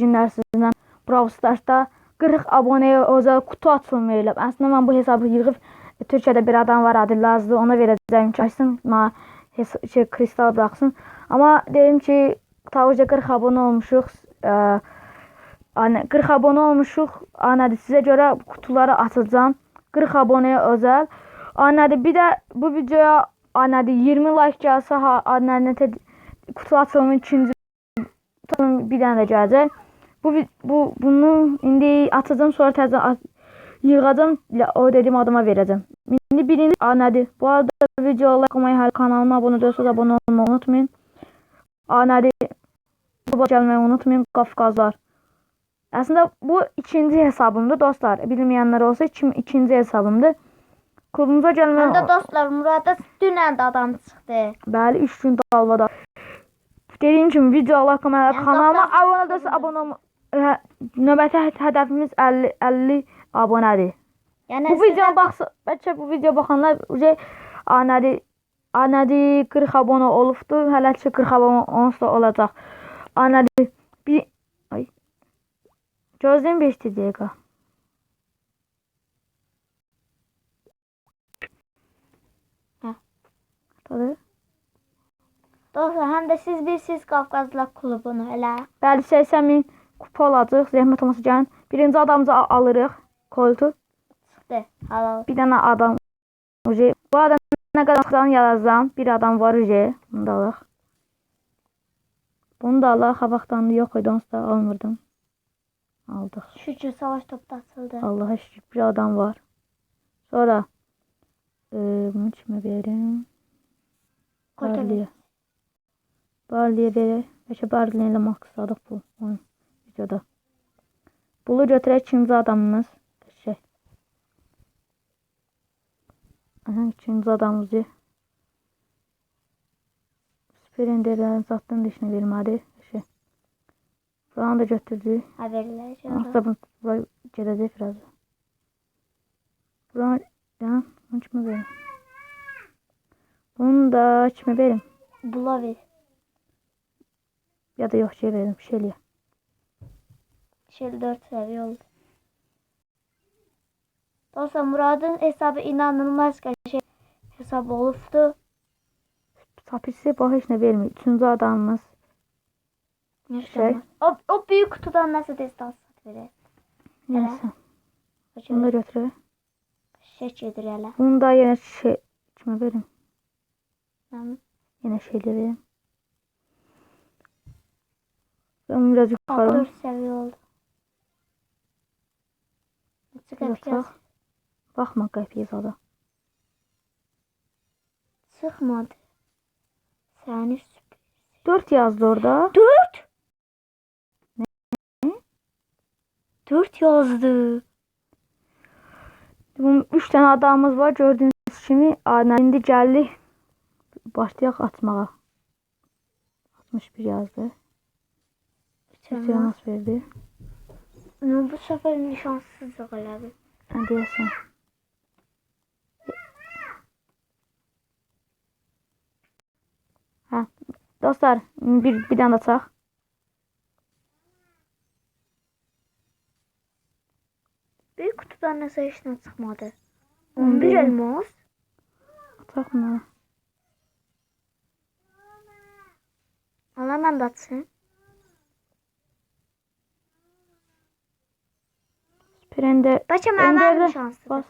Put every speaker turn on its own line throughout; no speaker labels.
Cinlər sizdən Brawl Stars'da 40 abonəyə özel kutu açılımı eləyib. Əslində mən bu hesabı yığıb Türkiyədə bir adam var adı Lazlı ona verəcəm ki, açsın, şey, kristal bıraksın. Ama dedim ki tavuca 40 abone olmuşuq. Ə, Anne 40 abone olmuşuq. Anədir sizə görə kutuları açacağam. 40 abonəyə özel. Anədir bir də bu videoya anədir 20 like gəlsə ha anədir kutu açılımı ikinci kutunun bir də gələcək. Bu bu bunu indi atacağım sonra təzə yığacağım o dediğim adama vereceğim. Şimdi birinci anədir. Bu arada videoya like olmayı, kanalıma abone değilseniz abone olmayı unutmayın. Anədir. Bu gelmeyi unutmayın Qafqazlar. Aslında bu ikinci hesabımdır dostlar. Bilmeyenler olsa kim ikinci hesabımdır. Klubumuza gelmeyi
Məndə dostlar Murada dünən də adam çıxdı.
Bəli 3 gün dalvada. Dediyim kimi video like olmayı,
Yəni,
kanalıma abone olmayı. Hə, Növbəti hə- hədəfimiz 50 50 abonədir.
Yəni
Bu videoya baxsa, bəlkə bu video baxanlar uje anədi anədi 40 abunə olubdu. Hələ ki 40 abunə onsuz da olacaq. Anədi bir ay Gözləyin 5 dəqiqə.
Hə.
Tadı.
Dostlar, həm də siz bilirsiniz Qafqazlar klubunu elə.
Bəli 80 min kupa olacaq. Zəhmət olmasa gəlin. Birinci adamımızı al- alırıq. Koltuq.
Çıxdı. Halal.
Bir dənə adam uje bu adam nə qədər çıxan yazacağam. Bir adam var uje. Bunu da alaq. Bunu da alaq. Qabaqdan da yox idi. Onsuz da almırdım. Aldıq.
Şükür savaş topu da açıldı.
Allah'a şükür bir adam var. Sonra e, bunu kime verim?
Kota
Barley'e. Verir. Bəlkə Barley ilə bu oyun videoda. Bunu götürək ikinci adamımız. Şey. Aha, ikinci adamımızı. Süper enderlərin satdığını da işinə vermədi. Şey. Buranı da götürdük.
Ha verirlər.
Aslında bunu buraya gedəcək biraz. Buna ya, bunu kimə verim? Bunu da kimə verim?
Bula ver.
Ya da yox şey verim, Şeliyə.
Şöyle 4 seviye oldu. Dostlar Murad'ın hesabı inanılmaz şey.
Sapisi bax heç nə vermir. Üçüncü adamımız. Şey.
O, o büyük kutudan nasıl destasat verir?
Neyse. Bunu da
Şöyle
götürək.
şey gedir elə.
Bunu da yenə şey kimə verim?
Hı.
Yenə şeylə verim. Ben biraz yuxarı.
4 seviye oldu.
Biraz
yapacağız.
bax. Baxma qəpiyə zada.
Çıkmadı. Seni süper.
4 yazdı orada.
4 4 yazdı.
Bunun 3 dənə adamımız var. Gördüyünüz kimi ana indi gəldik. Başlayaq açmağa. 61 yazdı. Seans verdi.
Ama bu sefer nişansızlık elədi.
Nə deyəsən? Hə, dostlar, bir bir dənə də açaq.
Büyük kutudan nasıl işten çıkmadı?
11
11 elmas.
Açaq mı?
Alamam da Bəlkə
Enderdə-
mənim şanslıdır.
bas.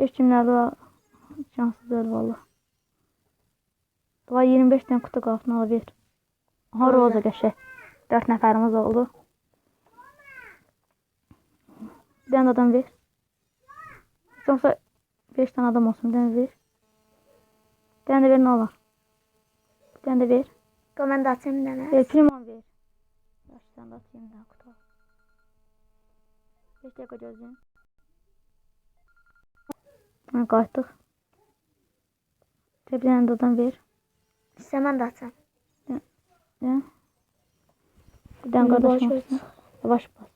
Heç kimlərdə şanssız deyil valla. Daha 25 dənə kutu qalsın ala ver. Aha
Roza.
Qəşəng. 4 nəfərimiz oldu. Bir dənə adam ver. Olmasa 5 dənə adam olsun. Bir dənə ver. Bir dənə də ver nə olar? Bir dənə də ver.
Də açayım bir dənə.
Ver da atayım daha kutu. 5 dəqiqə gözləyin. Ha, dənə də adam ver.
Mən də açayım.
Ya. Bir dənə qardaşım
Yavaş.
Yavaş bas.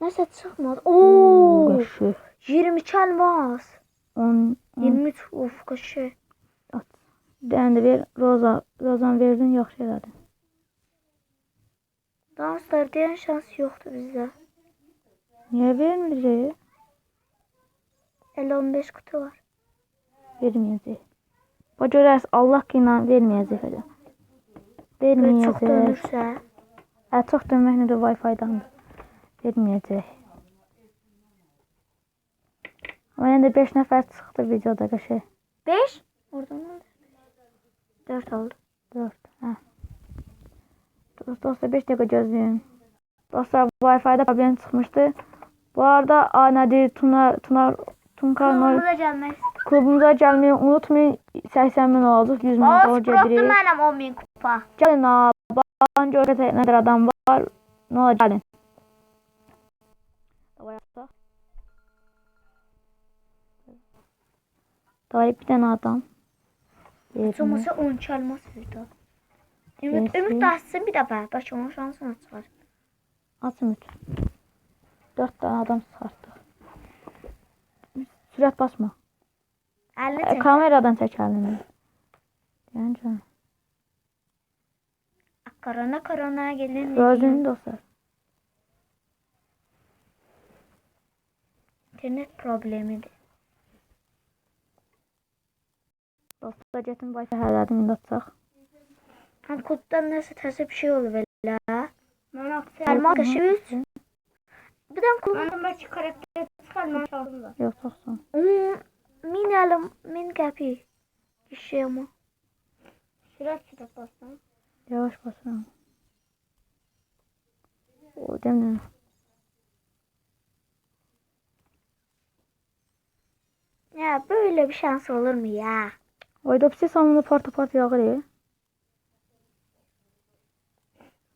Nəsə çıxmadı. Oo!
Qəşəng.
22 elmas.
10
23 uf kaşı.
At. Ben de ver. Roza. Rozan verdin yok şey zaten.
Danslar diyen şans yoktu bizde.
Niye vermeyeceğiz?
50-15 kutu var.
Vermeyeceğiz. Bacırız Allah inan vermeyeceğiz hocam.
Böyle
Vermeyeceğiz.
çok dönürse.
Ə, çox dönmək nə də Wi-Fi-dandır. Verməyəcək. Amma yəni də 5 nəfər çıxdı videoda qəşəng.
5? Oradan oldu. 4 oldu.
4. Hə. Dost- Dostlar 5 dəqiqə gözləyin. Dostlar Wi-Fi-da problem çıxmışdı. Bu arada a, nədir? Tuna Tuna Tunka Noy
Kanalımıza gelmek.
klubumuza gəlməyi unutmayın. 80 min olduq. 100 min
Of
dolar
bıraktım
gedirik.
benim 10 bin kupa.
Gəlin ha. Bence nə qədər adam var. Nə olar gəlin. Davay ataq. Davay bir dənə adam. Verin.
Çoması 10 çalmaz video. Ümit. Ümit de açsın bir defa. Belki onun şansını çıkar.
Aç Ümit. 4 dənə adam çıxartdıq. Sürət basma.
50
E,
çek.
kameradan çək əlini. Gəncə.
Korona korona gelin.
Gözünü dostlar.
İnternet problemidir.
Dostlar getin Wi-Fi hərlədim indi açaq.
Hem kuttan nasıl tersi bir şey olur böyle. Elma kaşı 3. Bir de kullandım belki karakter çıkarmam lazım da.
Yox.
Min elim, min kapi. Şey ama. Şuraya çırak basın.
Yavaş basıram. O demə.
Ya böyle bir şans olur mu ya?
Oyda pisi sonunda parta parta yağır ya.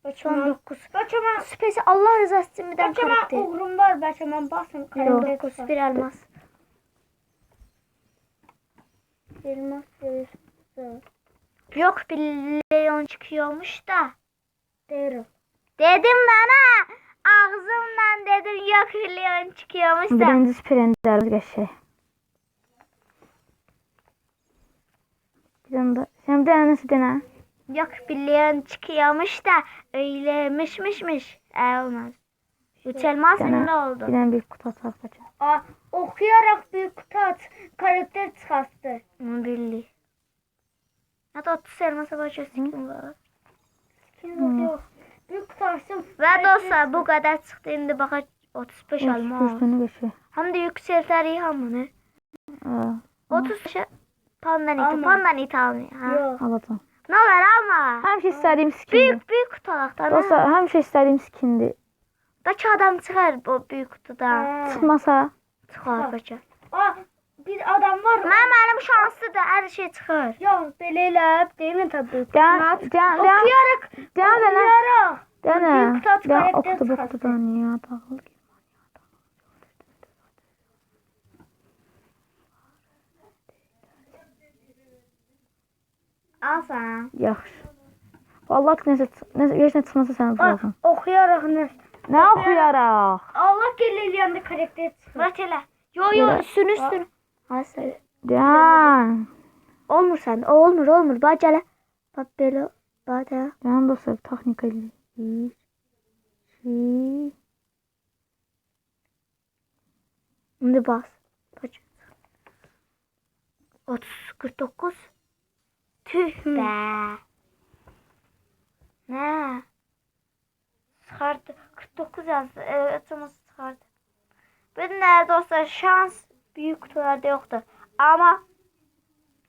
9. Başıma. Spesi Allah rızası için bir daha karakter.
Uğrum var başıma basın
Yok.
9 bir elmas.
Elmas verir.
Yok bir leon çıkıyormuş da.
Derim.
Dedim bana. Ağzımdan dedim yok bir leon çıkıyormuş da.
Birinci sprendərimiz qəşəng. Bir də. Sən bir dənə nəsə denə.
Yok bir leon çıkıyormuş da öylemişmişmiş. E olmaz. Üç elmas
Bir dənə,
ne oldu?
bir dənə bir kutu açaq bacım.
Aa, okuyarak bir kutu at. Karakter çıkarttı.
Onu bildi. Hatta 30 elmasa başa sikim var.
Kim yok. Bir kutu açtım.
Ve dostlar bu kadar çıktı şimdi baka 35 elma oldu.
Üstünü qəşəng.
Hem de yükselter iyi hamını.
Aa,
30 pandan iti.
Alma.
Pandan iti almıyor. Ha.
Yok.
alacağam.
Ne olur alma.
Həmişə istədiyim skindir.
Büyük büyük kutulardan.
Dostlar,
ha.
həmişə istədiyim skindir.
Belki adam çıkar bu büyük kutudan.
Ha.
Çıxmasa,
Çıkar belki.
Aa, bir adam var.
Ben benim şanslı da her şey çıkar.
Yok beleyle değil mi tabii?
dən, dən, dən,
Okuyarak.
dən, dənə,
Okuyarak.
dənə.
Bir kutu at,
Dən
karakter
oxudu bu
çıxartdı.
kutudan ya, dağıl.
Al sen.
Yaxşı. Vallahi nəsə, nəsə, heç nə çıxmasa sənə
Aa,
buraxım.
okuyarak ne?
Nə oxuyaraq?
Allah yanında karakter çıkar.
Bırak hele. Yo yo üstünü. Al sen.
Dən.
Olmur sen. O olmur olmur. Bak hele. Bak böyle. Bak hele.
Dən dostlar, texnika ilə. 1 2
Şimdi bas. Kaç? 30, 49. Tüh be. Ne? Çıkardı. 49 yazdı. Evet açılması çıkardı. De dostlar şans büyük kutularda yoktu. Ama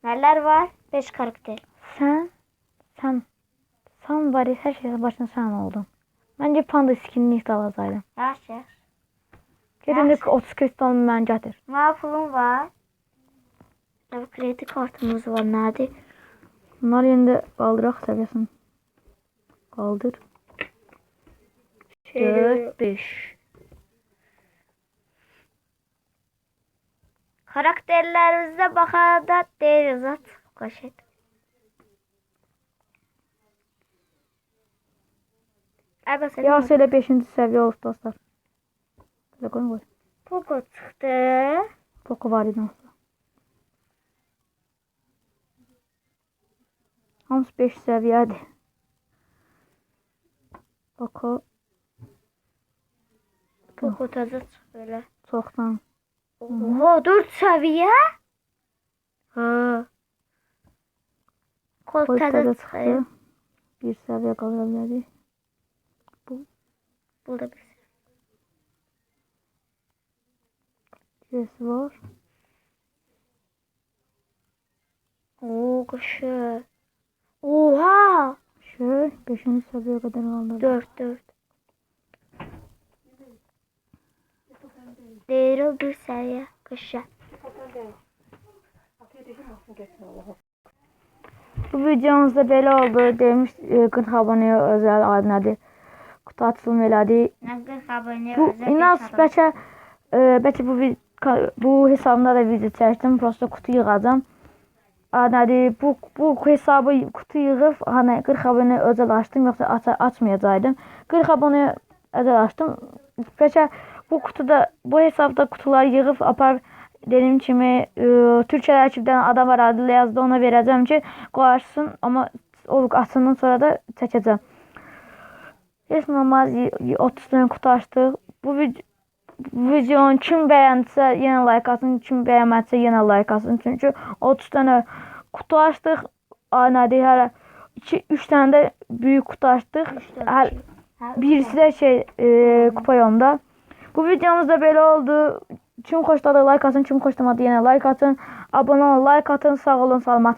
neler var? 5 karakter.
Sən sən sən var ya, hər şeyin başına sən oldun. Məncə panda skinini ilk
yavaş.
Gedin
Yaxşı.
30 kristalımı mən gətir.
Ne pulum var? Kredi kartımız var. Nerede?
Bunlar indi qaldıraq səviyyəsini. Qaldır.
4, 5. Karakterlerimize bakar da değeriz at. Kaşet.
Yarısı elə 5-ci səviyyə oldu dostlar. Belə qoyun qoy.
Poco çıktı.
Poco var idi. Hamısı 5 səviyyədir. Bako
Bu kutuda çık böyle.
çoxdan.
Oha 4 seviye. Ha.
Polisdə
Kutuda
də
çıkıyor.
çıxdı. Bir səviyyə qala bilərik.
Burada bir
Yes var.
Oo kışı. Oha.
Şöyle 5-ci səviyyəyə qədər qaldı.
4 4. Değil o bir seviye kışı.
Bu videomuzda belə oldu. Demiş e, 40 abunəyə özəl adınədir. Qutu açılım elədi.
Ne kadar abone
Bu inan bəlkə e, bəlkə bu bu hesabımda da video çəkdim. Prosta kutu yığacam. Adədi bu bu hesabı kutu yığıb hani 40 abunə özəl açdım yoxsa aç açmayacaqdım. 40 abunə özəl açdım. Bəlkə bu kutuda bu hesabda kutuları yığıb apar dediyim kimi e, Türkiyə tərkibdən adam var adlı yazdı ona verəcəm ki qoyarsın amma o açandan sonra da çəkəcəm. Heç normal y- y- 30 dənə kutu açdıq. Bu vid bu videonu kim bəyənsə yenə like atsın, kim bəyənməsə yenə like atsın. Çünki 30 dənə kutu açdıq. Anədi hələ 2 3 dənə də böyük kutu açdıq. Həl birisi də şey e, kupa yolunda. Bu videomuz da belə oldu. Kim xoşladı like atın, kim xoşlamadı yenə like atın. Abunə olun, like atın. Sağ olun, salamat.